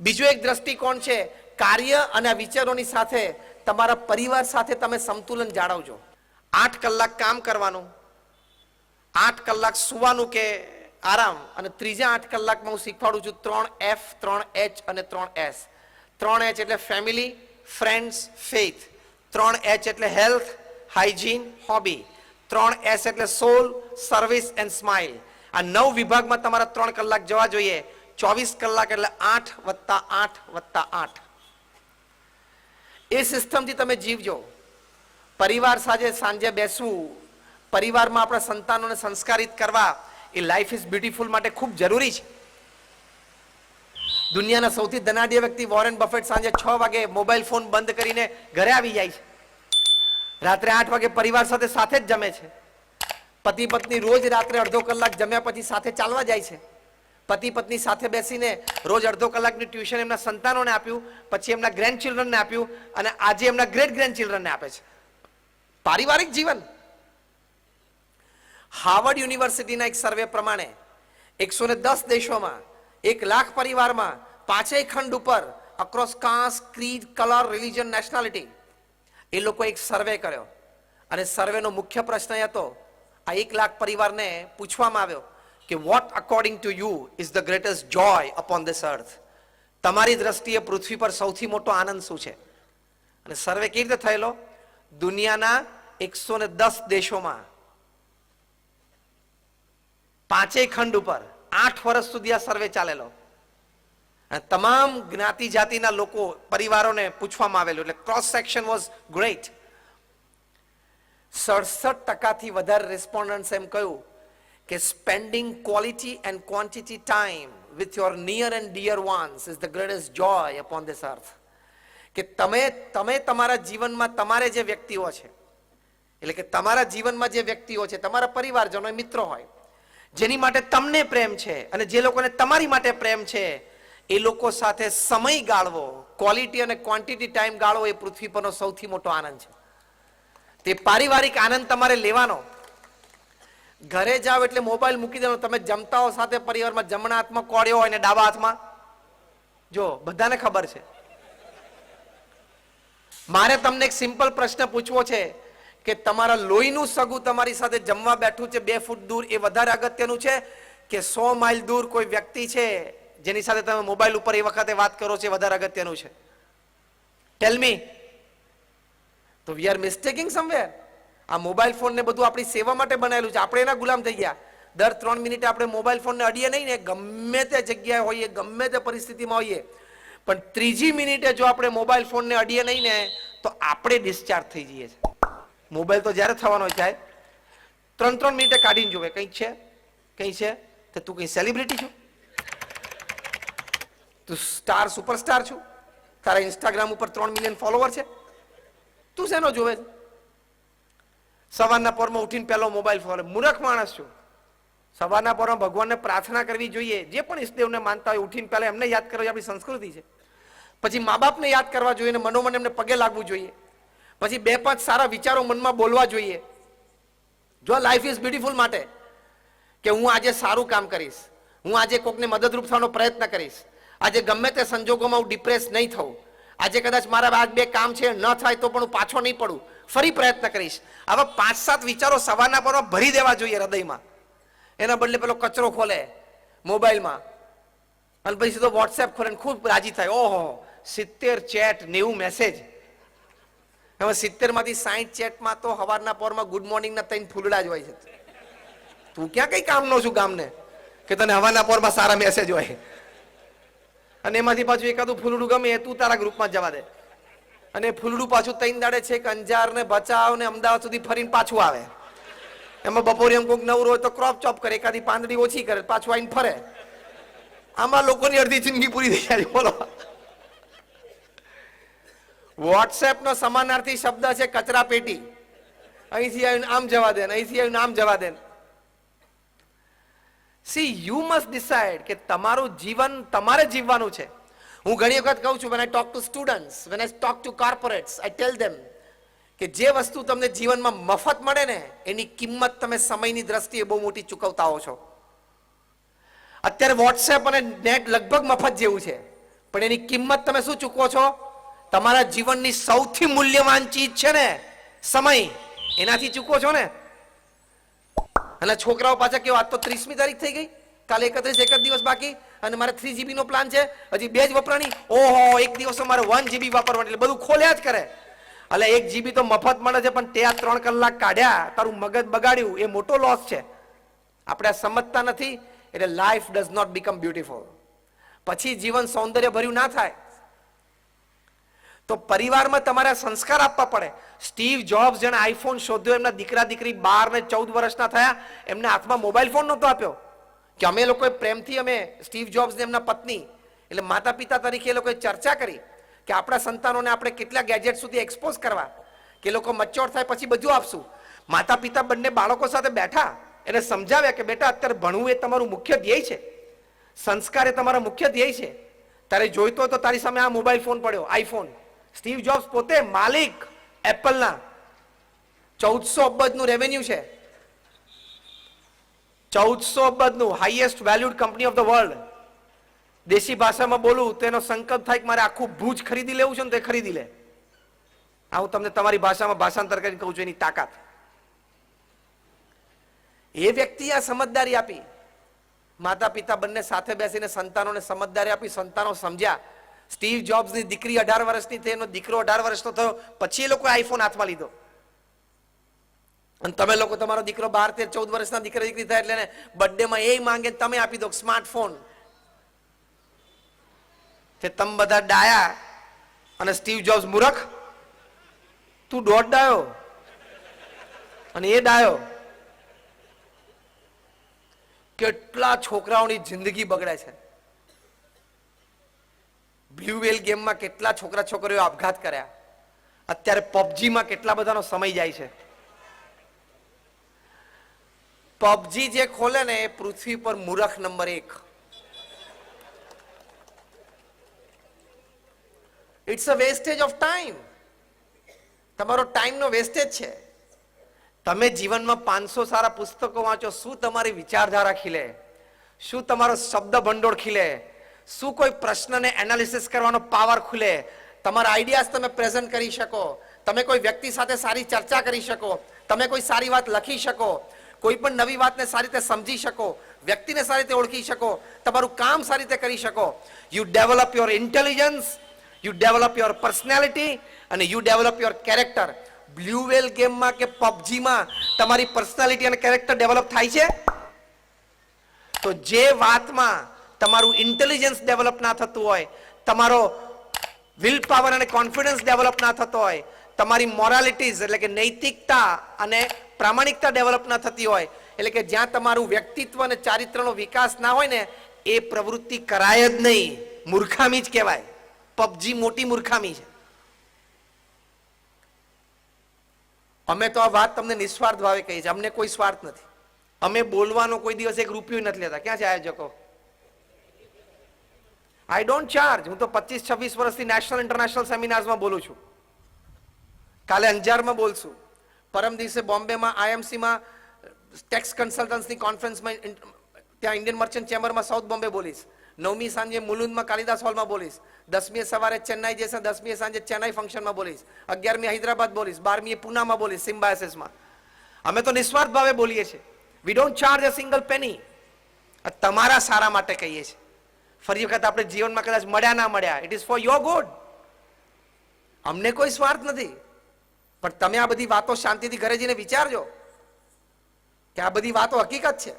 બીજો એક દ્રષ્ટિકોણ છે, કાર્ય અને વિચારોની સાથે તમારા પરિવાર સાથે તમે સંતુલન જાળવજો. આઠ કલાક કામ કરવાનું, આઠ કલાક સુવાનું કે આરામ, અને ત્રીજા આઠ કલાકમાં હું શીખવાડું છું ત્રણ એફ ત્રણ એચ અને ત્રણ એસ ત્રણ એચ એટલે ફેમિલી ફ્રેન્ડ્સ ફેથ ત્રણ એચ એટલે હેલ્થ હાઇજીન હોબી ત્રણ એસ એટલે સોલ સર્વિસ એન્ડ સ્માઇલ આ નવ વિભાગમાં તમારા ત્રણ કલાક જવા જોઈએ. ચોવીસ કલાક એટલે આઠ વત્તા આઠ વત્તા આઠ. એ સિસ્ટમથી તમે જીવજો. પરિવાર સાથે સાંજે બેસવું, પરિવારમાં આપણા સંતાનોને સંસ્કારિત કરવા, એ લાઈફ ઇઝ બ્યુટીફુલ માટે ખૂબ જરૂરી છે. દુનિયાના સૌથી ધનાઢ્ય વ્યક્તિ વોરેન બફેટ સાંજે છ વાગે મોબાઈલ ફોન બંધ કરીને ઘરે આવી જાય છે. રાત્રે આઠ વાગે પરિવાર સાથે સાથે જ જમે છે. પતિ પત્ની રોજ રાત્રે અડધો કલાક જમ્યા પછી સાથે ચાલવા જાય છે. પતિ પત્ની સાથે બેસીને રોજ અડધો કલાકની ટ્યુશન એમના સંતાનોને આપ્યું, પછી એમના ગ્રેન્ડ ચિલ્ડ્રનને આપ્યું અને આજે એમના ગ્રેટ ગ્રેન્ડ ચિલ્ડ્રનને આપે છે. પારિવારિક જીવન. હાર્વર્ડ યુનિવર્સિટીના એક સર્વે પ્રમાણે એકસો ને દસ દેશોમાં એક લાખ પરિવારમાં પાંચેય ખંડ ઉપર across caste creed colour religion nationality એ લોકો એક સર્વે કર્યો. અને સર્વેનો મુખ્ય પ્રશ્ન હતો, આ એક લાખ પરિવારને પૂછવામાં આવ્યો કે what according to you is the greatest joy upon this earth તમારી દ્રષ્ટિએ પૃથ્વી પર સૌથી મોટો આનંદ શું છે? અને સર્વે કેવી રીતે થયેલો? દુનિયાના એકસો ને દસ દેશોમાં. પાંચેય ખંડ ઉપર આઠ વર્ષ સુધી આ સર્વે ચાલેલો. અને તમામ જ્ઞાતિ જાતિના લોકો, પરિવારોને પૂછવામાં આવેલું. એટલે ક્રોસ સેક્શન વોઝ ગ્રેટ સડસઠ ટકાથી વધારે રિસ્પોન્ડન્ટ્સ એમ કહ્યું. કે spending quality and quantity time with your near and dear ones is the greatest joy upon this earth કે તમે તમે તમારા જીવનમાં તમારે જે વ્યક્તિઓ છે, એટલે કે તમારા જીવનમાં જે વ્યક્તિઓ છે, તમારા પરિવારજનો, મિત્રો હોય, જેની માટે તમને પ્રેમ છે અને જે લોકોને તમારી માટે પ્રેમ છે, એ લોકો સાથે સમય ગાળવો ક્વોલિટી અને ક્વોન્ટિટી ટાઈમ ગાળવો એ પૃથ્વી પરનો સૌથી મોટો આનંદ છે. તે પારિવારિક આનંદ તમારે લેવાનો ઘરે જાઓ એટલે મોબાઈલ મૂકી દેવાનો. તમે જમતા હો સાથે પરિવારમાં જમણા હાથમાં કોળ્યો હોય ને ડાબા હાથમાં. જો, બધાને ખબર છે. મારે તમને એક સિમ્પલ પ્રશ્ન પૂછવો છે કે તમારા લોહીનું સગું તમારી સાથે જમવા બેઠું છે, બે ફૂટ દૂર, એ વધારે અગત્યનું છે કે સો માઇલ દૂર કોઈ વ્યક્તિ છે જેની સાથે તમે મોબાઈલ ઉપર એ વખતે વાત કરો છો, એ વધારે અગત્યનું છે? ટેલ મી તો વી આર મિસ્ટેકિંગ સમવેર આ મોબાઈલ ફોન ને બધું આપણી સેવા માટે બનાવેલું છે. આપણે એના ગુલામ થઈ ગયા. દર ત્રણ મિનિટે આપણે મોબાઈલ ફોનને અડીએ નહીં ને ગમે તે જગ્યાએ હોઈએ, ગમે તે પરિસ્થિતિમાં હોઈએ, પણ ત્રીજી મિનિટે જો આપણે મોબાઈલ ફોનને અડીએ નહીં ને, તો આપણે ડિસ્ચાર્જ થઈ જઈએ છીએ. મોબાઈલ તો જ્યારે થવાનો જાય, ત્રણ ત્રણ મિનિટે કાઢીને જોવે કંઈક છે? કંઈ છે? તો તું કંઈ સેલિબ્રિટી છું? તું સ્ટાર સુપરસ્ટાર છું? તારા ઇન્સ્ટાગ્રામ ઉપર ત્રણ મિલિયન ફોલોવર છે? તું શેનો જોવે છે? સવારના પોરમાં ઉઠીને પહેલો મોબાઈલ ફોન. મૂર્ખ માણસ છું. સવારના પોરમાં ભગવાનને પ્રાર્થના કરવી જોઈએ. જે પણ ઈષ્ટદેવને માનતા હોય, ઉઠીને પહેલાં એમને યાદ કરવી, આપણી સંસ્કૃતિ છે. પછી મા બાપને યાદ કરવા જોઈએ અને મનોમન એમને પગે લાગવું જોઈએ. પછી બે પાંચ સારા વિચારો મનમાં બોલવા જોઈએ. જો લાઈફ ઇઝ બ્યુટીફુલ માટે કે હું આજે સારું કામ કરીશ, હું આજે કોકને મદદરૂપ થવાનો પ્રયત્ન કરીશ, આજે ગમે તે સંજોગોમાં હું ડિપ્રેસ નહીં થઉં, આજે કદાચ મારા આ બે કામ છે, ન થાય તો પણ હું પાછો નહીં પડું ફરી પ્રયત્ન કરીશ. આવા પાંચ સાત વિચારો સવારના પર ભરી દેવા જોઈએ હૃદયમાં. એના બદલે પેલો કચરો ખોલે મોબાઈલમાં. અને પછી સીધો વોટ્સએપ ખોલે ખૂબ રાજી થાય. ઓહો, સિત્તેર ચેટ નેવું મેસેજ એમાં સિત્તેરમાંથી સાઠ ચેટમાં તો હવારના પોરમાં ગુડ મોર્નિંગ ના ત્રણ ફૂલડા જ હોય છે. તું ક્યાં કઈ કામનો છું ગામને? કે તને હવાના પોરમાં સારા મેસેજ હોય. અને એમાંથી પાછું એકાદું ફૂલડું ગમે એ તું તારા ગ્રુપમાં જવા દે. અને ફૂલડું પાછું તૈન દાડે છે કે અંજાર ને ભચાવ ને અમદાવાદ સુધી ફરીને પાછું આવે. એમાં બપોરે એમ કોઈક નવરું હોય તો ક્રોપ ચોપ કરે, એકાદી પાંદડી ઓછી કરે, પાછું આવીને ફરે. આમાં લોકોની અડધી જિંદગી પૂરી થઈ જાય, બોલો. વોટ્સએપ નો સમાનાર્થી શબ્દ છે કચરા પેટી. અહીંથી આવીને આમ જવા દે અહીંથી આવીને આમ જવા દે સી યુ મસ્ટ ડિસાઇડ કે તમારું જીવન તમારે જીવવાનું છે. હું ઘણી વખત કહું છું when I talk to students when I talk to corporates I tell them કે જે વસ્તુ તમને જીવનમાં મફત મળે ને, એની કિંમત તમે સમયની દ્રષ્ટિએ બહુ મોટી ચૂકવતા હો છો. અત્યારે વોટ્સએપ અને નેટ લગભગ મફત જેવું છે. પણ એની કિંમત તમે શું ચૂકવો છો? તમારા જીવનની સૌથી મૂલ્યવાન ચીજ છે ને, સમય. એનાથી ચૂકવો છો ને? અને છોકરાઓ પાછા કેવો, આજ તો ત્રીસમી તારીખ થઈ ગઈ. કાલે એકત્રીસ એક જ દિવસ બાકી. અને મારે થ્રી જીબી નો પ્લાન છે. હજી બે જ વપરાણી. ઓહો, એક દિવસ મારે વન જીબી વાપરવાની, એટલે બધું ખોલ્યા જ કરે. એટલે એક જીબી તો મફત મળે છે, પણ તે આ ત્રણ કલાક કાઢ્યા. તારું મગજ બગાડ્યું. એ મોટો લોસ છે. આપણે સમજતા નથી, એટલે life does not become beautiful પછી જીવન સૌંદર્ય ભર્યું ના થાય. તો પરિવારમાં તમારે સંસ્કાર આપવા પડે. સ્ટીવ જોબ્સ જેણે આઈફોન શોધ્યો, એમના દીકરા દીકરી બાર ને ચૌદ વર્ષના થયા. એમના હાથમાં મોબાઈલ ફોન નહોતો આપ્યો. કે અમે લોકોએ પ્રેમથી અમે સ્ટીવ જોબ્સ ને એમના પત્ની, એટલે માતા પિતા તરીકે એ લોકોએ ચર્ચા કરી કે આપણા સંતાનોને આપણે કેટલા ગેજેટ સુધી એક્સપોઝ કરવા, કે લોકો મચ્યોર થાય પછી બધું આપશું. માતા પિતા બંને બાળકો સાથે બેઠા એને સમજાવ્યા કે બેટા અત્યારે ભણવું એ તમારું મુખ્ય ધ્યેય છે. સંસ્કાર એ તમારા મુખ્ય ધ્યેય છે. તારે જોઈતો તો તારી સામે આ મોબાઈલ ફોન પડ્યો આઈફોન સ્ટીવ જોબ્સ પોતે માલિક એપલના ચૌદસો અબજનું રેવન્યુ છે. ચૌદસો અબજનું highest valued company of the world દેશી ભાષામાં બોલું, તો એનો સંકલ્પ થાય કે મારે આખું ભૂજ ખરીદી લેવું છે ને તે ખરીદી લે. આ હું તમને તમારી ભાષામાં ભાષાંતર કરીને કહું છું, એની તાકાત. એ વ્યક્તિ આ સમજદારી આપી. માતા પિતા બંને સાથે બેસીને સંતાનોને સમજદારી આપી, સંતાનો સમજ્યા. સ્ટીવ જોબ્સની દીકરી અઢાર વર્ષની થઈ, એનો દીકરો અઢાર વર્ષનો થયો. પછી એ લોકો આઈફોન હાથમાં લીધો. અને તમે લોકો તમારો દીકરો બાર તેર ચૌદ વર્ષના દીકરા દીકરી થાય એટલે બર્થડેમાં એ માંગે તમે આપી દો સ્માર્ટફોન તે તમે બધા ડાયા અને સ્ટીવ જોબ્સ મૂરખ, તું દોઢ ડાયો અને એ ડાયો. કેટલા છોકરાઓની જિંદગી બગડે છે. બ્લુ વેલ ગેમમાં કેટલા છોકરા છોકરીઓ આપઘાત કર્યા. અત્યારે પબજીમાં કેટલા બધાનો સમય જાય છે. પબજી જે ખોલે ને એ પૃથ્વી પર મૂરખ નંબર એક. It's a wastage of time તમારો ટાઈમનો વેસ્ટેજ છે. તમે જીવનમાં પાંચસો સારા પુસ્તકો વાંચો, શું તમારી વિચારધારા ખીલે? શું તમારો શબ્દ ભંડોળ ખીલે? શું કોઈ પ્રશ્નને એનાલિસિસ કરવાનો પાવર ખુલે? તમારા આઈડિયાઝ તમે પ્રેઝન્ટ કરી શકો. તમે કોઈ વ્યક્તિ સાથે સારી ચર્ચા કરી શકો. તમે કોઈ સારી વાત લખી શકો. કોઈ પણ નવી વાતને સારી રીતે સમજી શકો, વ્યક્તિને સારી રીતે ઓળખી શકો, તમારું કામ સારી રીતે કરી શકો. You develop your intelligence you develop your personality અને you develop your character blue whale ગેમમાં કે પબજીમાં તમારી પર્સનાલિટી અને કેરેક્ટર ડેવલપ થાય છે? તો જે વાતમાં તમારું ઇન્ટેલિજન્સ ડેવલપ ના થતું હોય, તમારો વિલ પાવર અને કોન્ફિડન્સ ડેવલપ ના થતો હોય, તમારી મોરાલિટીઝ એટલે કે નૈતિકતા અને પ્રામાણિકતા ડેવલપ ના થતી હોય, એટલે કે જ્યાં તમારું વ્યક્તિત્વ અને ચારિત્રનો વિકાસ ના હોય ને, એ પ્રવૃત્તિ કરાય જ નહીં. મૂર્ખામી જ કહેવાય. પબજી મોટી મૂર્ખામી છે. અમે તો આ વાત તમને નિસ્વાર્થ ભાવે કહી છે. અમને કોઈ સ્વાર્થ નથી. અમે બોલવાનો કોઈ દિવસ એક રૂપિયો નથી લેતા. ક્યાં છે આયોજકો? આઈ ડોન્ટ ચાર્જ હું તો પચીસ છવ્વીસ વર્ષથી નેશનલ ઇન્ટરનેશનલ સેમિનાર્સમાં બોલું છું. કાલે અંજારમાં બોલશું. પરમ દિવસે બોમ્બેમાં, આઈએમસીમાં, ટેક્સ કન્સલ્ટન્સની કોન્ફરન્સમાં ત્યાં ઇન્ડિયન મર્ચન્ટ ચેમ્બરમાં સાઉથ બોમ્બે બોલીશ. નવમી સાંજે મુલુંદમાં કાલિદાસ હોલમાં બોલીશ. દસમીએ સવારે ચેન્નાઈ જશે દસમીએ સાંજે ચેન્નાઈ ફંક્શનમાં બોલીશ. અગિયારમી હૈદરાબાદ બોલીશ, બારમીએ પુનામાં બોલીશ સિમ્બાયસિસમાં અમે તો નિસ્વાર્થ ભાવે બોલીએ છીએ. We don't charge a single penny તમારા સારા માટે કહીએ છીએ. ફરી વખત આપણે જીવનમાં કદાચ મળ્યા ના મળ્યા it is for your good અમને કોઈ સ્વાર્થ નથી. પણ તમે આ બધી વાતો શાંતિથી ઘરે જઈને વિચારજો કે આ બધી વાતો હકીકત છે.